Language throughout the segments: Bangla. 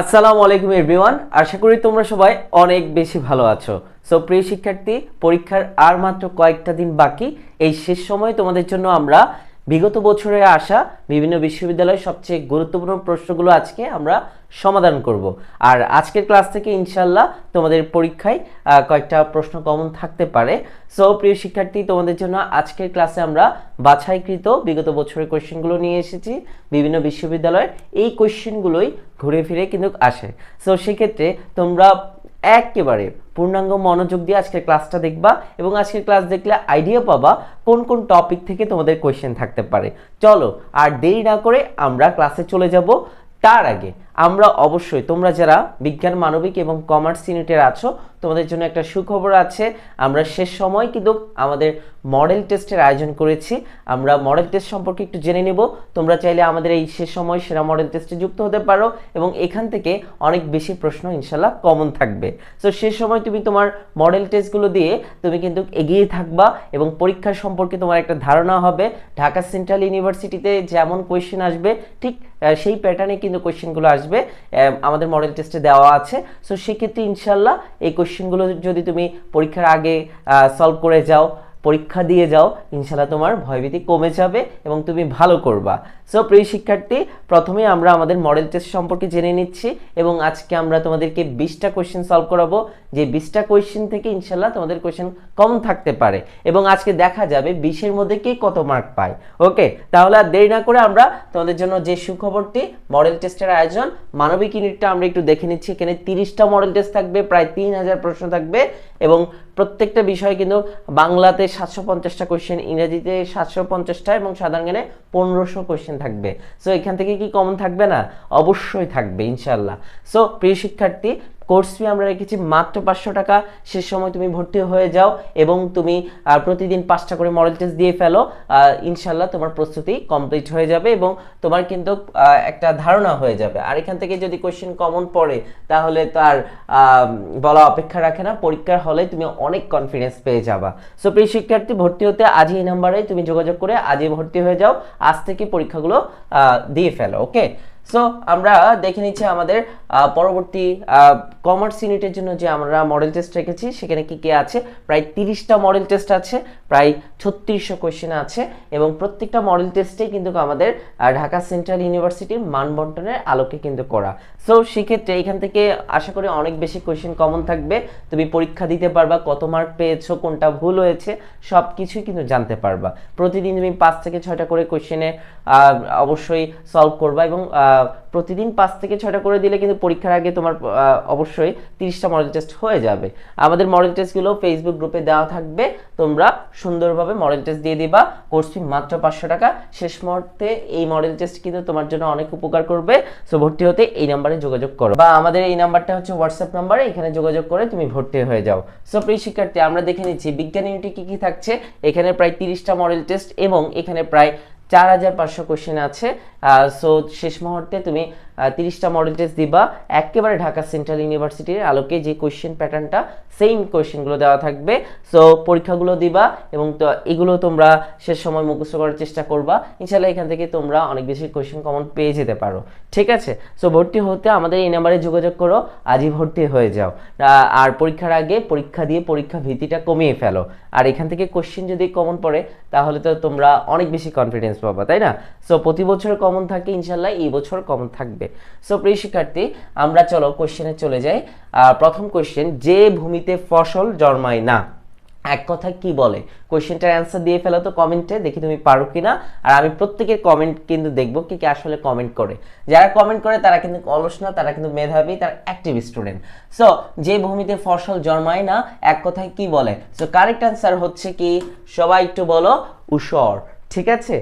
আসসালামু আলাইকুম এভরিওয়ান আশা করি তোমরা সবাই অনেক বেশি ভালো আছো। সো প্রিয় শিক্ষার্থী, পরীক্ষার আর মাত্র কয়েকটা দিন বাকি। এই শেষ সময় তোমাদের জন্য আমরা বিগত বছরে আসা বিভিন্ন বিশ্ববিদ্যালয়ের সবচেয়ে গুরুত্বপূর্ণ প্রশ্নগুলো আজকে আমরা সমাধান করব। আর আজকের ক্লাস থেকে ইনশাল্লাহ তোমাদের পরীক্ষায় কয়েকটা প্রশ্ন কমন থাকতে পারে। সো প্রিয় শিক্ষার্থী, তোমাদের জন্য আজকের ক্লাসে আমরা বাছাইকৃত বিগত বছরের কোয়েশ্চেনগুলো নিয়ে এসেছি। বিভিন্ন বিশ্ববিদ্যালয়ের এই কোয়েশ্চেনগুলোই ঘুরে ফিরে কিন্তু আসে। সো সেক্ষেত্রে তোমরা একেবারে পূর্ণাঙ্গ মনোযোগ দিয়ে আজকের ক্লাসটা দেখবা এবং আজকের ক্লাস দেখলে আইডিয়া পাবা কোন কোন টপিক থেকে তোমাদের কোয়েশ্চেন থাকতে পারে। চলো, আর দেরি না করে আমরা ক্লাসে চলে যাব। তার আগে আমরা অবশ্যই তোমরা যারা বিজ্ঞান মানবিক এবং কমার্স ইউনিটের আছো তোমাদের জন্য একটা সুখবর আছে। আমরা শেষ সময় কিন্তু আমাদের মডেল টেস্টের আয়োজন করেছি। আমরা মডেল টেস্ট সম্পর্কে একটু জেনে নেব। তোমরা চাইলে আমাদের এই শেষ সময় সেরা মডেল টেস্টে যুক্ত হতে পারো এবং এখান থেকে অনেক বেশি প্রশ্ন ইনশাল্লাহ কমন থাকবে। সো শেষ সময় তুমি তোমার মডেল টেস্টগুলো দিয়ে তুমি কিন্তু এগিয়ে থাকবা এবং পরীক্ষার সম্পর্কে তোমার একটা ধারণা হবে। ঢাকা সেন্ট্রাল ইউনিভার্সিটিতে যেমন কোয়েশ্চেন আসবে, ঠিক সেই প্যাটার্নে কিন্তু কোয়েশ্চেনগুলো আসবে। আমাদের মডেল টেস্টে দেওয়া আছে। সো সেক্ষেত্রে ইনশাল্লাহ এই কোয়েশ্চেনগুলো যদি তুমি পরীক্ষার আগে সলভ করে যাও পরীক্ষা দিয়ে যাও ইনশাল্লাহ তোমার ভয়ভীতি কমে যাবে এবং তুমি ভালো করবা। সো প্রিয় শিক্ষার্থী, প্রথমে আমরা আমাদের মডেল টেস্ট সম্পর্কে জেনে নিচ্ছি এবং আজকে আমরা তোমাদেরকে বিশটা কোয়েশ্চেন সলভ করাবো। যে বিশটা কোয়েশ্চেন থেকে ইনশাল্লাহ তোমাদের কোয়েশ্চেন কম থাকতে পারে এবং আজকে দেখা যাবে বিশের মধ্যে কে কত মার্ক পায়। ওকে তাহলে আর দেরি না করে আমরা তোমাদের জন্য যে সুখবরটি মডেল টেস্টের আয়োজন, মানবিক ইউনিটটা আমরা একটু দেখে নিচ্ছি। এখানে তিরিশটা মডেল টেস্ট থাকবে, প্রায় তিন হাজার প্রশ্ন থাকবে এবং প্রত্যেকটা বিষয় কিন্তু বাংলাতে সাতশো পঞ্চাশটা কোয়েশ্চেন ইংরেজিতে সাতশো পঞ্চাশটা এবং সাধারণ জ্ঞানে পনেরোশো কোয়েশ্চেন থাকবে। সো এখান থেকে কি কমন থাকবে না? অবশ্যই থাকবে ইনশাল্লাহ সো প্রিয় শিক্ষার্থী কোর্স ফি আমরা রেখেছি মাত্র পাঁচশো টাকা। শেষ সময় তুমি ভর্তি হয়ে যাও এবং তুমি প্রতিদিন পাঁচটা করে মডেল টেস্ট দিয়ে ফেলো। ইনশাল্লাহ তোমার প্রস্তুতি কমপ্লিট হয়ে যাবে এবং তোমার কিন্তু একটা ধারণা হয়ে যাবে। আর এখান থেকে যদি কোয়েশ্চেন কমন পড়ে, তাহলে তার বলা অপেক্ষা রাখে না। পরীক্ষার হলে তুমি অনেক কনফিডেন্স পেয়ে যাবা। সো প্রিয় শিক্ষার্থী, ভর্তি হতে আজই এই নাম্বারে তুমি যোগাযোগ করে আজই ভর্তি হয়ে যাও। আজ থেকে পরীক্ষাগুলো দিয়ে ফেলো ওকে সো আমরা দেখে নিচ্ছি আমাদের পরবর্তী কমার্স ইউনিটের জন্য যে আমরা মডেল টেস্ট রেখেছি, সেখানে কি কি আছে? প্রায় তিরিশটা মডেল টেস্ট আছে, প্রায় ছত্রিশশো কোয়েশ্চেন আছে এবং প্রত্যেকটা মডেল টেস্টেই কিন্তু আমাদের ঢাকা সেন্ট্রাল ইউনিভার্সিটির মানবন্টনের আলোকে কিন্তু করা। সো সেক্ষেত্রে এখান থেকে আশা করি অনেক বেশি কোয়েশ্চেন কমন থাকবে। তুমি পরীক্ষা দিতে পারবা, কত মার্ক পেয়েছ, কোনটা ভুল হয়েছে সব কিছুই কিন্তু জানতে পারবা। প্রতিদিন তুমি পাঁচ থেকে ছয়টা করে কোয়েশ্চেনে অবশ্যই সলভ করবা এবং প্রতিদিন পাঁচ থেকে ছটা করে দিলে কিন্তু পরীক্ষার আগে তোমার অবশ্যই তিরিশটা মডেল টেস্ট হয়ে যাবে। আমাদের মডেল টেস্টগুলো ফেসবুক গ্রুপে দেওয়া থাকবে। তোমরা সুন্দরভাবে মডেল টেস্ট দিয়ে দিবা। কোর্স ফি মাত্র পাঁচশো টাকা। শেষ মুহূর্তে এই মডেল টেস্ট কিন্তু তোমার জন্য অনেক উপকার করবে। সো ভর্তি হতে এই নাম্বারে যোগাযোগ করো। বা আমাদের এই নাম্বারটা হচ্ছে হোয়াটসঅ্যাপ নাম্বারে এখানে যোগাযোগ করে তুমি ভর্তি হয়ে যাও। সো প্রিয় শিক্ষার্থী, আমরা দেখে নিচ্ছি বিজ্ঞান ইউনিটে কি কি থাকছে। এখানে প্রায় তিরিশটা মডেল টেস্ট এবং এখানে প্রায় চার হাজার পাঁচশো কোশ্চেন আছে। সো শেষ মুহূর্তে তুমি তিরিশটা মডেল টেস্ট দিবা। একেবারে ঢাকা সেন্ট্রাল ইউনিভার্সিটির আলোকে যে কোশ্চেন প্যাটার্নটা সেম কোশ্চেনগুলো দেওয়া থাকবে। সো পরীক্ষাগুলো দিবা এবং তো এগুলো তোমরা শেষ সময় মুখস্থ করার চেষ্টা করবা। ইনশাল্লাহ এখান থেকে তোমরা অনেক বেশি কোশ্চেন কমন পেয়ে যেতে পারো। ঠিক আছে? সো ভর্তি হতে আমাদের এই নাম্বারে যোগাযোগ করো। আজই ভর্তি হয়ে যাও। আর পরীক্ষার আগে পরীক্ষা দিয়ে পরীক্ষা ভীতিটা কমিয়ে ফেলো। আর এখান থেকে কোশ্চেন যদি কমন পড়ে, তাহলে তো তোমরা অনেক বেশি কনফিডেন্স পাবা, তাই না? সো প্রতি বছর কমন থাকে ইনশাল্লাহ এই বছর কমন থাকবে। সো প্রিয় শিক্ষার্থী, আমরা চলো কোশ্চেনে চলে যাই। প্রথম কোশ্চেন যে ভূমিতে ফসল জন্মায় না? এক কথা কি বলে? কোশ্চেনটার অ্যান্সার দিয়ে ফেলো তো কমেন্টে দেখি তুমি পারো কিনা। আর আমি প্রত্যেকের কমেন্ট কিন্তু দেখব কি কি আসলে কমেন্ট করে। যারা কমেন্ট করে, তারা কিন্তু অলস না, তারা কিন্তু মেধাবী, তারা অ্যাক্টিভ স্টুডেন্ট সো যে ভূমিতে ফসল জন্মায় না, এক কথায় কি বলে? সো কারেক্ট অ্যান্সার হচ্ছে কি, সবাই একটু বলো, উষর। ঠিক আছে?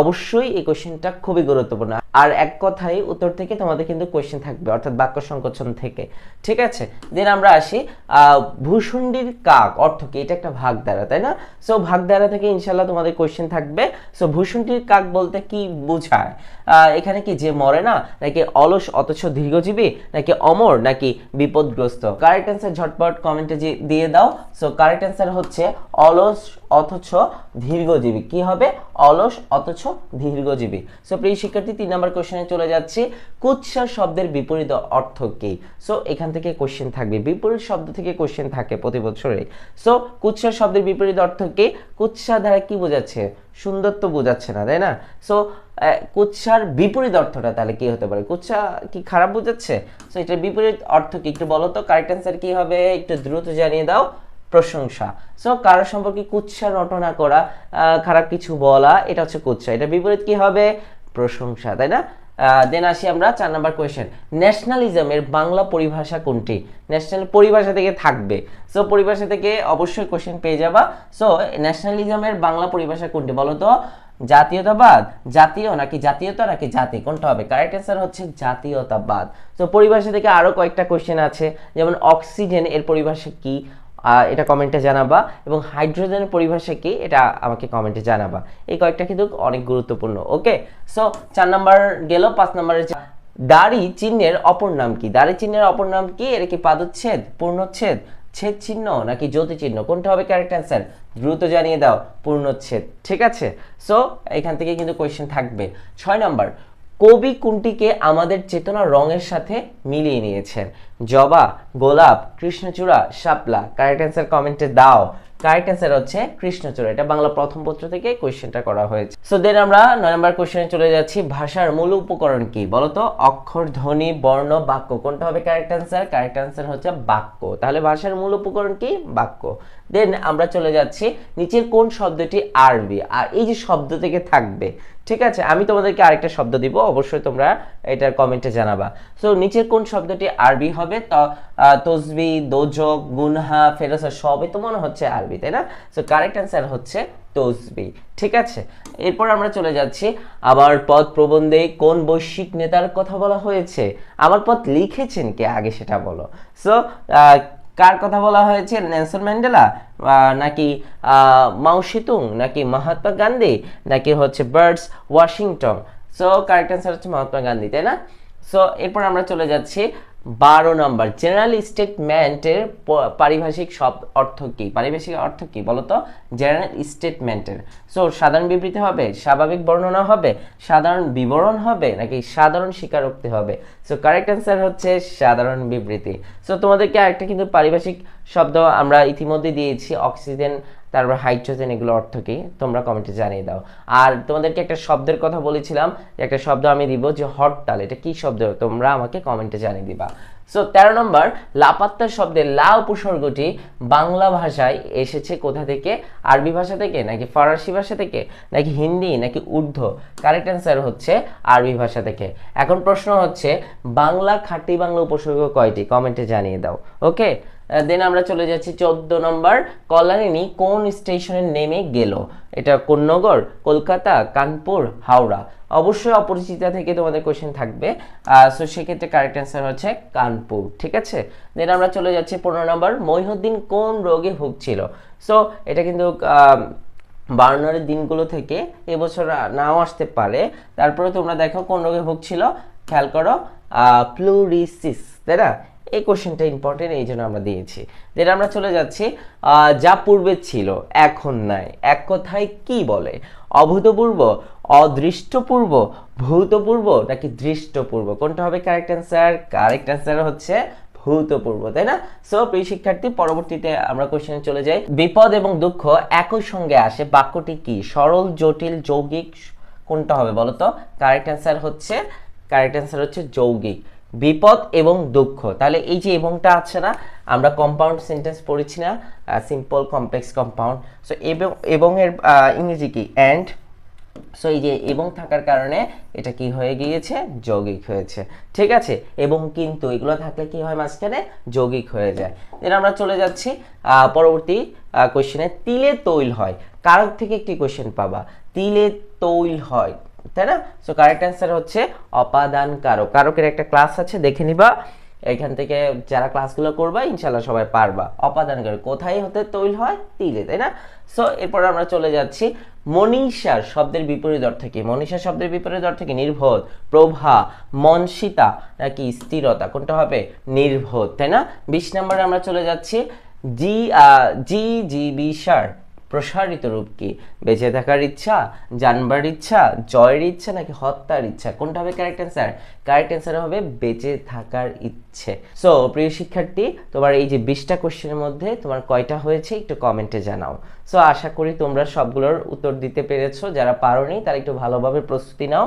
অবশ্যই এই কোশ্চেনটা খুবই গুরুত্বপূর্ণ। আর এক কথায় উত্তর থেকে তোমাদের কিন্তু কোশ্চেন থাকবে, অর্থাৎ বাক্য সংকোচন থেকে। ঠিক আছে? দেন আমরা আসি ভূষণ্ডির কাক অর্থ কি? এটা একটা ভাগ দ্বারা তাই না? সো ভাগ দ্বারা থেকে ইনশাল্লাহ তোমাদের কোশ্চেন থাকবে। সো ভূষণ্ডির কাক বলতে কি বোঝায়? এখানে কি যে মরে না, নাকি অলস অথচ দীর্ঘজীবী, নাকি অমর, নাকি বিপদগ্রস্ত? কারেক্ট অ্যান্সার ঝটপট কমেন্টে দিয়ে দাও। সো কারেক্ট অ্যান্সার হচ্ছে অলস অথচ দীর্ঘজীবী। কি হবে? অলস অথচ অথচ দীর্ঘজীবী। সো প্রিয় শিক্ষার্থী, তিন নম্বর কোশ্চেনে চলে যাচ্ছি, কুৎসা শব্দের বিপরীত অর্থ কি? সো এখান থেকে কোশ্চেন থাকবে। বিপরীত শব্দ থেকে কোশ্চেন থাকে প্রতি বছরে সো কুৎসা শব্দের বিপরীত অর্থ কি? কুৎসা দ্বারা কি বোঝাচ্ছে? সুন্দর তো বোঝাচ্ছে না, তাই না? সো কুৎসার বিপরীত অর্থটা তাহলে কি হতে পারে? কুৎসা কি খারাপ বোঝাচ্ছে? সো এটার বিপরীত অর্থ কি? একটু বলো তো কারেক্ট অ্যান্সার কি হবে? একটু দ্রুত জানিয়ে দাও। প্রশংসা। সো কারও সম্পর্কে কুৎসা রটনা করা খারাপ কিছু বলা, এটা হচ্ছে কুৎসা। এটা বিপরীত কি হবে? প্রশংসা, তাই না? দেন আসি আমরা চার নাম্বার কোয়েশ্চেন ন্যাশনালিজমের বাংলা পরিভাষা কোনটি? ন্যাশনাল পরিভাষা থেকে থাকবে। সো পরিভাষা থেকে অবশ্যই কোশ্চেন পেয়ে যাবা। সো ন্যাশনালিজমের বাংলা পরিভাষা কোনটি বলো তো? জাতীয়তাবাদ? জাতীয় নাকি জাতীয়তা নাকি জাতি? কোনটা হবে? কারেক্ট অ্যান্সার হচ্ছে জাতীয়তাবাদ। তো পরিভাষা থেকে আরও কয়েকটা কোশ্চেন আছে। যেমন অক্সিজেন এর পরিভাষা কি? এটা কমেন্টে জানাবা এবং হাইড্রোজেনের পরিভাষা কি এটা আমাকে কমেন্টে জানাবা। এই কয়েকটা কিন্তু অনেক গুরুত্বপূর্ণ ওকে সো চার নাম্বার গেল, পাঁচ নাম্বারের দাড়ি চিহ্নের অপর নাম কি? দাড়ি চিহ্নের অপর নাম কি? এটা কি পাদচ্ছেদ, পূর্ণচ্ছেদ? ছেদ চিহ্ন নাকি জ্যোতি চিহ্ন? কোনটা হবে কারেক্ট অ্যান্সার দ্রুত জানিয়ে দাও, পূর্ণচ্ছেদ, ঠিক আছে? সো এখান থেকে কিন্তু কোয়েশ্চেন থাকবে। ছয় নাম্বার কবি কোনটিকে আমাদের চেতনা রঙের সাথে মিলিয়ে নিয়েছেন। জবা, গোলাপ, কৃষ্ণচূড়া, শাপলা কারেক্ট অ্যান্সার কমেন্টে দাও। কারেক্ট অ্যান্সার হচ্ছে কৃষ্ণচূড়া। এটা বাংলা প্রথম পত্র থেকে কোয়েশ্চেনটা করা হয়েছে। সো দেন আমরা নয় নম্বর কোয়েশ্চেনে চলে যাচ্ছি, ভাষার মূল উপকরণ কি? বলতো, অক্ষর, ধ্বনি, বর্ণ, বাক্য। কোনটা হবে কারেক্ট অ্যান্সার কারেক্ট অ্যান্সার হচ্ছে বাক্য। তাহলে ভাষার মূল উপকরণ কি? বাক্য। দেন আমরা চলে যাচ্ছি নিচের কোন শব্দটি আরবি? আর এই যে শব্দ থেকে থাকবে, ঠিক আছে? আমি তোমাদেরকে আরেকটা শব্দ দিব, অবশ্যই তোমরা এটার কমেন্টে জানাবা। সো নিচের কোন শব্দটি আরবি হবে? তসবি, দোজক, গুনহা ফেরসা সবই তো মনে হচ্ছে আরবি, তাই না? সো কারেক্ট অ্যান্সার হচ্ছে তসবি, ঠিক আছে? এরপর আমরা চলে যাচ্ছি, আমার পদ প্রবন্ধে কোন বৈশ্বিক নেতার কথা বলা হয়েছে? আমার পথ লিখেছেন কে? আগে সেটা বলো। সো কার কথা বলা হয়েছে? Nelson Mandela? নাকি মাও নাকি মহাত্মা গান্ধী? নাকি হচ্ছে বার্ডস ওয়াশিংটন? সো কারেক্ট অ্যান্সার হচ্ছে মহাত্মা গান্ধী, তাই না? সো এরপর আমরা চলে যাচ্ছি বারো নম্বর জেনারেল স্টেটমেন্টের পারিভাষিক সব অর্থ কি? পারিভাষিক অর্থ কি বলতো? জেনারেল স্টেটমেন্টের সো সাধারণ বিবৃতি হবে, স্বাভাবিক বর্ণনা হবে, সাধারণ বিবরণ হবে, নাকি সাধারণ স্বীকারোক্তি হবে? সো কারেক্ট অ্যান্সার হচ্ছে সাধারণ বিবৃতি। সো তোমাদেরকে আরেকটা কিন্তু পারিভাষিক শব্দ আমরা ইতিমধ্যে দিয়েছি অক্সিজেন তারপর হাইড্রোজেন এগুলো অর্থ কি? তোমরা কমেন্টে জানিয়ে দাও। আর তোমাদেরকে একটা শব্দের কথা বলেছিলাম, একটা শব্দ আমি দিব যে হরতাল, এটা কি শব্দ? তোমরা আমাকে কমেন্টে জানিয়ে দিবা। সো তেরো নম্বর লাপাত্তা শব্দের লা উপসর্গটি বাংলা ভাষায় এসেছে কোথা থেকে? আরবি ভাষা থেকে, নাকি ফরাসি ভাষা থেকে, নাকি হিন্দি, নাকি উর্দু? কারেক্ট অ্যান্সার হচ্ছে আরবি ভাষা থেকে। এখন প্রশ্ন হচ্ছে, বাংলা খাঁটি বাংলা উপসর্গ কয়টি? কমেন্টে জানিয়ে দাও। ওকে দেন আমরা চলে যাচ্ছি চোদ্দ নম্বর। কল্যাণী কোন স্টেশনে নেমে গেল? এটা কোন্নগর, কলকাতা, কানপুর, হাওড়া। অবশ্যই অপরিচিতা থেকে তোমাদের কোশ্চেন থাকবে। সো সেক্ষেত্রে কারেক্ট অ্যান্সার হচ্ছে কানপুর, ঠিক আছে? দেন আমরা চলে যাচ্ছি পনেরো নম্বর, মহিউদ্দিন কোন রোগে ভুগছিল? সো এটা কিন্তু বার্নারের দিনগুলো থেকে এবছর নাও আসতে পারে। তারপরে তোমরা দেখো কোন রোগে ভুগছিল? খেয়াল করো প্লুরিসিস তাই না? এই কোশ্চেনটা ইম্পর্টেন্ট এই জন্য আমরা দিয়েছি। যেটা আমরা চলে যাচ্ছি যা পূর্বে ছিল, এখন নাই। এক কথায় কি বলে? অভূতপূর্ব, অদৃষ্টপূর্ব, ভূতপূর্ব নাকি দৃষ্টপূর্ব? কোনটা হবে কারেক্ট অ্যান্সার কারেক্ট অ্যান্সার হচ্ছে ভূতপূর্ব, তাই না? সো প্রিয় শিক্ষার্থী, পরবর্তীতে আমরা কোশ্চেনে চলে যাই। বিপদ এবং দুঃখ একই সঙ্গে আসে, বাক্যটি কি? সরল, জটিল, যৌগিক, কোনটা হবে বলতো? কারেক্ট অ্যান্সার হচ্ছে কারেক্ট অ্যান্সার হচ্ছে যৌগিক। বিপদ এবং দুঃখ। তাহলে এই যে এবংটা আছে না, আমরা কম্পাউন্ড সেন্টেন্স পড়েছি না সিম্পল কমপ্লেক্স কম্পাউন্ড সো এবং এবং এর ইংরেজি কি? অ্যান্ড সো এই যে এবং থাকার কারণে এটা কি হয়ে গিয়েছে? যৌগিক হয়েছে। ঠিক আছে? এবং কিন্তু এগুলো থাকলে কি হয় মাঝখানে? যৌগিক হয়ে যায়। দেন আমরা চলে যাচ্ছি পরবর্তী কোশ্চেনে তিলে তৈল হয়। কারক থেকে একটি কোশ্চেন পাবা। তিলে তৈল হয়। তাই না? সো কারেক্ট অ্যান্সার হচ্ছে অপাদান কারক কারকের একটা ক্লাস আছে, দেখে নিবা। এখান থেকে যারা ক্লাসগুলো করবা ইনশাল্লাহ সবাই পারবা। অপাদান কারক কোথায় হতে তৈল হয়? তিলে, তাই না? সো এরপর আমরা চলে যাচ্ছি মনীষার শব্দের বিপরীত অর্থ কি? মনীষা শব্দের বিপরীত অর্থ কি? নির্বোধ, প্রভা, মনসিতা নাকি স্থিরতা? কোনটা হবে? নির্বোধ, তাই না? বিশ নম্বরে আমরা চলে যাচ্ছি জি জি জি বিশার প্রসারিত রূপ কি? বেঁচে থাকার ইচ্ছা, জানবার ইচ্ছা, জয়ের ইচ্ছা নাকি হত্যার ইচ্ছা? কোনটা হবে কারেক্ট অ্যান্সার কারেক্ট অ্যান্সার হবে বেঁচে থাকার ইচ্ছে। সো প্রিয় শিক্ষার্থী, তোমার এই যে বিশটা কোশ্চেনের মধ্যে তোমার কয়টা হয়েছে একটু কমেন্টে জানাও। সো আশা করি তোমরা সবগুলোর উত্তর দিতে পেরেছ। যারা পারোনি, তারা একটু ভালোভাবে প্রস্তুতি নাও।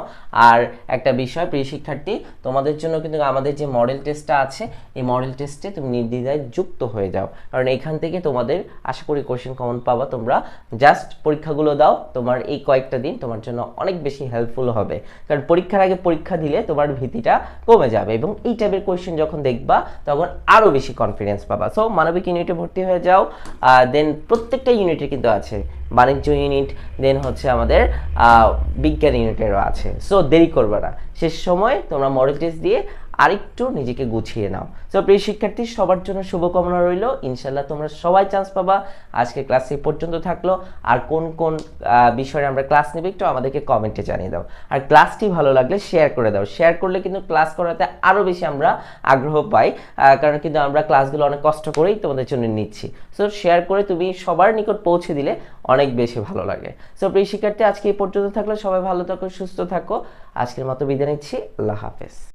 আর একটা বিষয়, প্রিয় শিক্ষার্থী, তোমাদের জন্য কিন্তু আমাদের যে মডেল টেস্টটা আছে, এই মডেল টেস্টে তুমি নির্দ্বিধায় যুক্ত হয়ে যাও। কারণ এখান থেকে তোমাদের, আশা করি কোশ্চেন কমন পাবা তোমরা। জাস্ট পরীক্ষাগুলো দাও, তোমার এই কয়েকটা দিন তোমার জন্য অনেক বেশি হেল্পফুল হবে। কারণ পরীক্ষার আগে পরীক্ষা দিলে তোমার ভীতিটা কমে যাবে এবং এই টাইপের কোয়েশ্চেন যখন দেখবা, তখন আরও বেশি কনফিডেন্স পাবা। সো মানবিক ইউনিটে ভর্তি হয়ে যাও। দেন প্রত্যেকটা ইউনিটে কিন্তু আছে। বাণিজ্য ইউনিট দেন হচ্ছে আমাদের বিজ্ঞান ইউনিটেরও আছে। সো দেরি করবে না। শেষ সময় তোমরা মডেল টেস্ট দিয়ে আরেকটু নিজেকে গুছিয়ে নাও। সো প্রিয় শিক্ষার্থী, সবার জন্য শুভকামনা রইল। ইনশাল্লাহ তোমরা সবাই চান্স পাবা। আজকে ক্লাস এই পর্যন্ত থাকল। আর কোন কোন বিষয়ে আমরা ক্লাস নেবে একটু আমাদেরকে কমেন্টে জানিয়ে দাও। আর ক্লাসটি ভালো লাগলে শেয়ার করে দাও। শেয়ার করলে কিন্তু ক্লাস করাতে আরও বেশি আমরা আগ্রহ পাই। কারণ কিন্তু আমরা ক্লাসগুলো অনেক কষ্ট করেই তোমাদের জন্য নিচ্ছি। সো শেয়ার করে তুমি সবার নিকট পৌঁছে দিলে অনেক বেশি ভালো লাগে। সো প্রিয় শিক্ষার্থী, আজকে এই পর্যন্ত থাকলে। সবাই ভালো থাকো, সুস্থ থাকো। আজকের মতো বিদায় নিচ্ছি। আল্লাহ হাফেজ।